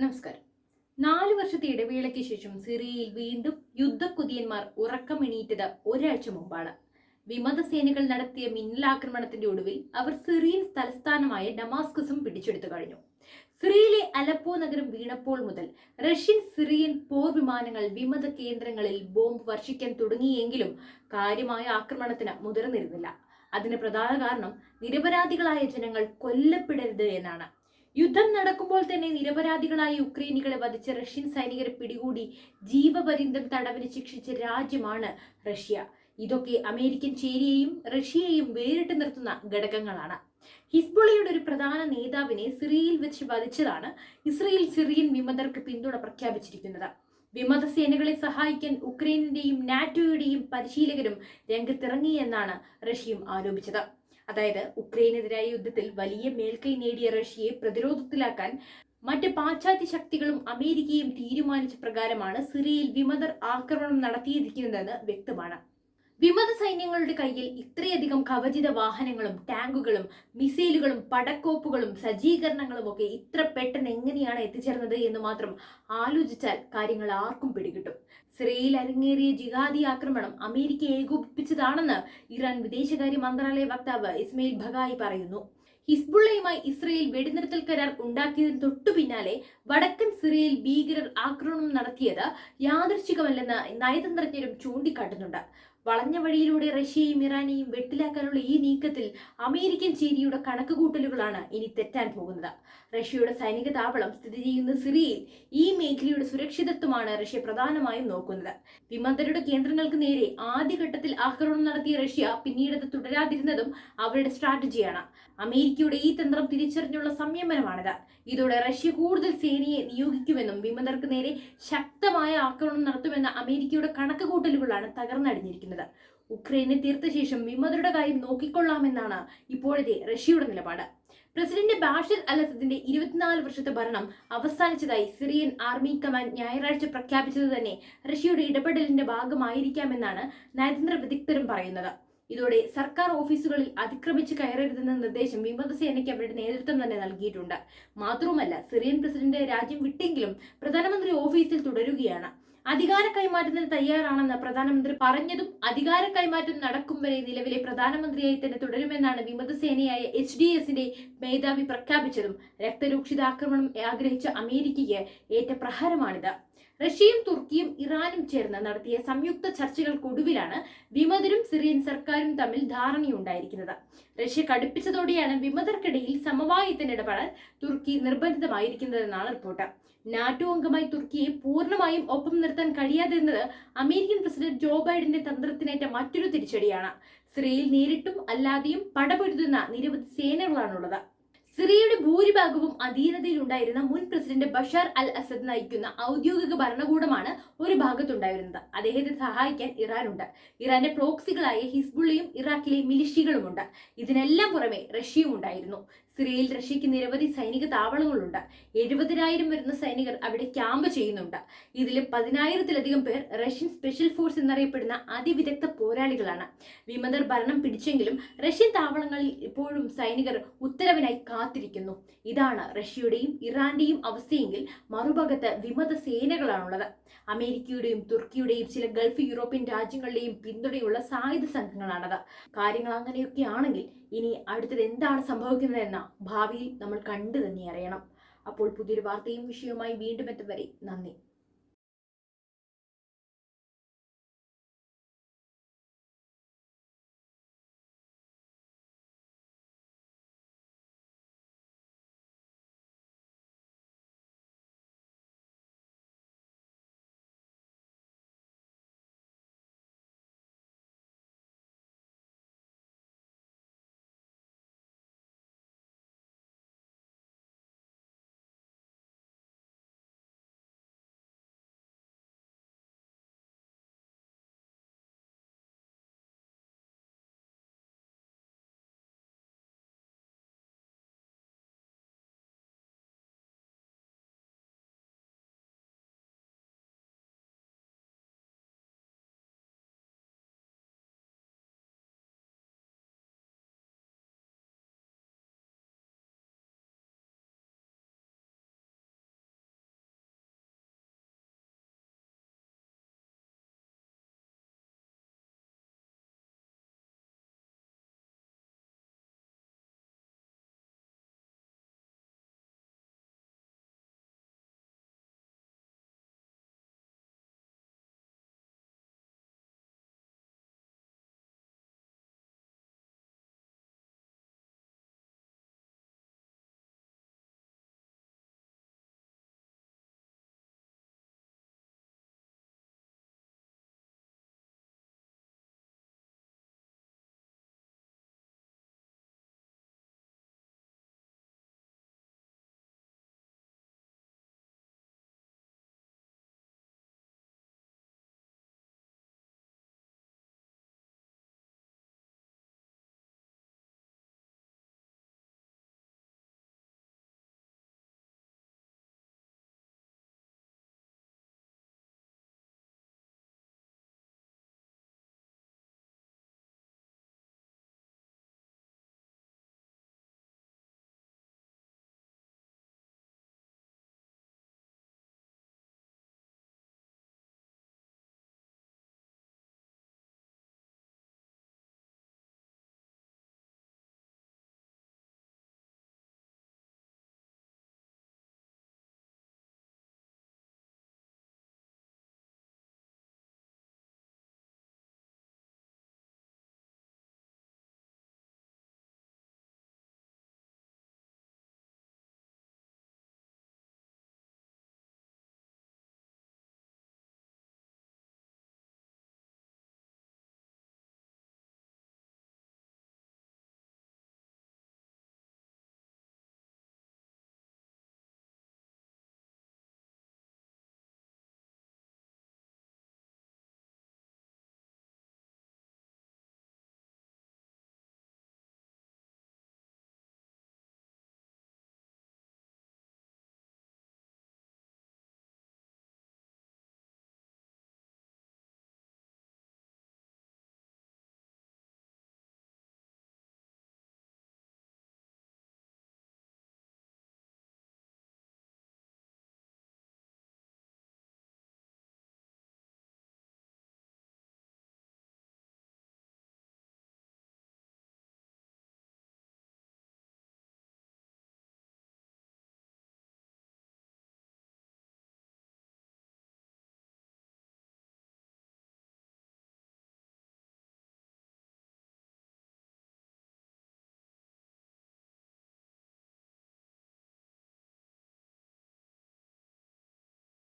നമസ്കാരം. നാലു വർഷത്തെ ഇടവേളയ്ക്ക് ശേഷം സിറിയയിൽ വീണ്ടും യുദ്ധക്കുതിയന്മാർ ഉറക്കമെണീറ്റത് ഒരാഴ്ച മുമ്പാണ്. വിമത സേനകൾ നടത്തിയ മിന്നലാക്രമണത്തിന്റെ ഒടുവിൽ അവർ സിറിയൻ തലസ്ഥാനമായ ഡമാസ്കസും പിടിച്ചെടുത്തു കഴിഞ്ഞു. സിറിയയിലെ അലപ്പോ നഗരം വീണപ്പോൾ മുതൽ റഷ്യൻ സിറിയൻ പോർ വിമാനങ്ങൾ വിമത കേന്ദ്രങ്ങളിൽ ബോംബ് വർഷിക്കാൻ തുടങ്ങിയെങ്കിലും കാര്യമായ ആക്രമണത്തിന് മുതിർന്നിരുന്നില്ല. അതിന് പ്രധാന കാരണം നിരപരാധികളായ ജനങ്ങൾ കൊല്ലപ്പെടരുത് എന്നാണ്. യുദ്ധം നടക്കുമ്പോൾ തന്നെ നിരപരാധികളായ ഉക്രൈനികളെ വധിച്ച റഷ്യൻ സൈനികരെ പിടികൂടി ജീവപര്യന്തം തടവിന് ശിക്ഷിച്ച രാജ്യമാണ് റഷ്യ. ഇതൊക്കെ അമേരിക്കൻ ചേരിയെയും റഷ്യയെയും വേറിട്ട് നിർത്തുന്ന ഘടകങ്ങളാണ്. ഹിസ്ബുള്ളയുടെ ഒരു പ്രധാന നേതാവിനെ സിറിയയിൽ വെച്ച് വധിച്ചതാണ് ഇസ്രയേൽ സിറിയൻ വിമതർക്ക് പിന്തുണ പ്രഖ്യാപിച്ചിരിക്കുന്നത്. വിമത സേനകളെ സഹായിക്കാൻ ഉക്രൈനിന്റെയും നാറ്റോയുടെയും പരിശീലകരും രംഗത്തിറങ്ങിയെന്നാണ് റഷ്യയും ആരോപിച്ചത്. അതായത് ഉക്രൈനെതിരായ യുദ്ധത്തിൽ വലിയ മേൽക്കൈ നേടിയ റഷ്യയെ പ്രതിരോധത്തിലാക്കാൻ മറ്റ് പാശ്ചാത്യ ശക്തികളും അമേരിക്കയും തീരുമാനിച്ച പ്രകാരമാണ് സിറിയയിൽ വിമതർ ആക്രമണം നടത്തിയിരിക്കുന്നതെന്ന് വ്യക്തമാണ്. വിമത സൈന്യങ്ങളുടെ കയ്യിൽ ഇത്രയധികം കവചിത വാഹനങ്ങളും ടാങ്കുകളും മിസൈലുകളും പടക്കോപ്പുകളും സജ്ജീകരണങ്ങളും ഒക്കെ ഇത്ര പെട്ടെന്ന് എങ്ങനെയാണ് എത്തിച്ചേർന്നത് എന്ന് മാത്രം ആലോചിച്ചാൽ കാര്യങ്ങൾ ആർക്കും പിടികിട്ടും. സിറിയയിൽ അരങ്ങേറിയ ജിഹാദി ആക്രമണം അമേരിക്ക ഏകോപിപ്പിച്ചതാണെന്ന് ഇറാൻ വിദേശകാര്യ മന്ത്രാലയ വക്താവ് ഇസ്മയിൽ ഭഗായി പറയുന്നു. ഹിസ്ബുള്ളയുമായി ഇസ്രയേൽ വെടിനിർത്തൽ കരാർ ഉണ്ടാക്കിയതിന് തൊട്ടു പിന്നാലെ വടക്കൻ സിറിയയിൽ ഭീകരർ ആക്രമണം നടത്തിയത് യാദൃശ്ചികമല്ലെന്ന് നയതന്ത്രജ്ഞരും ചൂണ്ടിക്കാട്ടുന്നുണ്ട്. വളഞ്ഞ വഴിയിലൂടെ റഷ്യയും ഇറാനെയും വെട്ടിലാക്കാനുള്ള ഈ നീക്കത്തിൽ അമേരിക്കൻ ചേരിയുടെ കണക്കുകൂട്ടലുകളാണ് ഇനി തെറ്റാൻ പോകുന്നത്. റഷ്യയുടെ സൈനിക താവളം സ്ഥിതി ചെയ്യുന്ന സിറിയയിൽ ഈ മേഖലയുടെ സുരക്ഷിതത്വമാണ് റഷ്യ പ്രധാനമായും നോക്കുന്നത്. വിമതരുടെ കേന്ദ്രങ്ങൾക്ക് നേരെ ആദ്യഘട്ടത്തിൽ ആക്രമണം നടത്തിയ റഷ്യ പിന്നീട് അത് തുടരാതിരുന്നതും അവരുടെ സ്ട്രാറ്റജിയാണ്. അമേരിക്കയുടെ ഈ തന്ത്രം തിരിച്ചറിഞ്ഞുള്ള സംയമനമാണിത്. ഇതോടെ റഷ്യ കൂടുതൽ സേനയെ നിയോഗിക്കുമെന്നും വിമതർക്ക് നേരെ ശക്തമായ ആക്രമണം നടത്തുമെന്ന അമേരിക്കയുടെ കണക്കുകൂട്ടലുകളാണ് തകർന്നടിഞ്ഞിരിക്കുന്നത്. ഉക്രൈനെ തീർത്ത ശേഷം വിമതരുടെ കാര്യം നോക്കിക്കൊള്ളാമെന്നാണ് ഇപ്പോഴത്തെ റഷ്യയുടെ നിലപാട്. പ്രസിഡന്റ് ബാഷിർ അൽ അസദിന്റെ ഇരുപത്തിനാല് വർഷത്തെ ഭരണം അവസാനിച്ചതായി സിറിയൻ ആർമി കമാൻഡ് ഞായറാഴ്ച പ്രഖ്യാപിച്ചത് തന്നെ റഷ്യയുടെ ഇടപെടലിന്റെ ഭാഗമായിരിക്കാമെന്നാണ് നയതന്ത്ര വിദഗ്ധരും പറയുന്നത്. ഇതോടെ സർക്കാർ ഓഫീസുകളിൽ അതിക്രമിച്ച് കയറരുതെന്ന നിർദ്ദേശം വിമതസേനയ്ക്ക് അവരുടെ നേതൃത്വം തന്നെ നൽകിയിട്ടുണ്ട്. മാത്രവുമല്ല സിറിയൻ പ്രസിഡന്റ് രാജ്യം വിട്ടെങ്കിലും പ്രധാനമന്ത്രി ഓഫീസിൽ തുടരുകയാണ്. അധികാര കൈമാറ്റത്തിന് തയ്യാറാണെന്ന് പ്രധാനമന്ത്രി പറഞ്ഞതും അധികാര കൈമാറ്റം നടക്കും വരെ നിലവിലെ പ്രധാനമന്ത്രിയായി തന്നെ തുടരുമെന്നാണ് വിമതസേനയായ എച്ച് ഡി എസിന്റെ മേധാവി പ്രഖ്യാപിച്ചതും രക്തരൂക്ഷിത ആക്രമണം ആഗ്രഹിച്ച അമേരിക്കയ്ക്ക് ഏറ്റ പ്രഹാരമാണിത്. റഷ്യയും തുർക്കിയും ഇറാനും ചേർന്ന് നടത്തിയ സംയുക്ത ചർച്ചകൾക്കൊടുവിലാണ് വിമതരും സിറിയൻ സർക്കാരും തമ്മിൽ ധാരണയുണ്ടായിരിക്കുന്നത്. റഷ്യ കടുപ്പിച്ചതോടെയാണ് വിമതർക്കിടയിൽ സമവായത്തിന് ഇടപെടാൻ തുർക്കി നിർബന്ധിതമായിരിക്കുന്നതെന്നാണ് റിപ്പോർട്ട്. നാറ്റോ അംഗമായി തുർക്കിയെ പൂർണമായും ഒപ്പം നിർത്താൻ കഴിയാതിരുന്നത് അമേരിക്കൻ പ്രസിഡന്റ് ജോ ബൈഡന്റെ തന്ത്രത്തിനേറ്റ മറ്റൊരു തിരിച്ചടിയാണ്. സിറിയയിൽ നേരിട്ടും അല്ലാതെയും പടപൊരുതുന്ന നിരവധി സേനകളാണുള്ളത്. സിറിയയുടെ ഭൂരിഭാഗവും അധീനതയിലുണ്ടായിരുന്ന മുൻ പ്രസിഡന്റ് ബഷാർ അൽ അസദ് നയിക്കുന്ന ഔദ്യോഗിക ഭരണകൂടമാണ് ഒരു ഭാഗത്തുണ്ടായിരുന്നത്. അദ്ദേഹത്തെ സഹായിക്കാൻ ഇറാനുണ്ട്. ഇറാന്റെ പ്രോക്സികളായ ഹിസ്ബുള്ളയും ഇറാഖിലെ മിലിഷ്യകളുമുണ്ട്. ഇതിനെല്ലാം പുറമെ റഷ്യയും ഉണ്ടായിരുന്നു. സിറിയയിൽ റഷ്യക്ക് നിരവധി സൈനിക താവളങ്ങളുണ്ട്. എഴുപതിനായിരം വരുന്ന സൈനികർ അവിടെ ക്യാമ്പ് ചെയ്യുന്നുണ്ട്. ഇതിൽ പതിനായിരത്തിലധികം പേർ റഷ്യൻ സ്പെഷ്യൽ ഫോഴ്സ് എന്നറിയപ്പെടുന്ന അതിവിദഗ്ധ പോരാളികളാണ്. വിമതർ ഭരണം പിടിച്ചെങ്കിലും റഷ്യൻ താവളങ്ങളിൽ ഇപ്പോഴും സൈനികർ ഉത്തരവിനായി കാത്തിരിക്കുന്നു. ഇതാണ് റഷ്യയുടെയും ഇറാന്റെയും അവസ്ഥയെങ്കിൽ മറുഭാഗത്ത് വിമത സേനകളാണുള്ളത്. അമേരിക്കയുടെയും തുർക്കിയുടെയും ചില ഗൾഫ് യൂറോപ്യൻ രാജ്യങ്ങളുടെയും പിന്തുണയുള്ള സായുധ സംഘങ്ങളാണത്. കാര്യങ്ങൾ അങ്ങനെയൊക്കെയാണെങ്കിൽ ഇനി അടുത്തത് എന്താണ് സംഭവിക്കുന്നതെന്ന ഭാവിയിൽ നമ്മൾ കണ്ടു തന്നെ അറിയണം. അപ്പോൾ പുതിയൊരു വാർത്തയും വിഷയവുമായി വീണ്ടും എത്തും വരെ നന്ദി.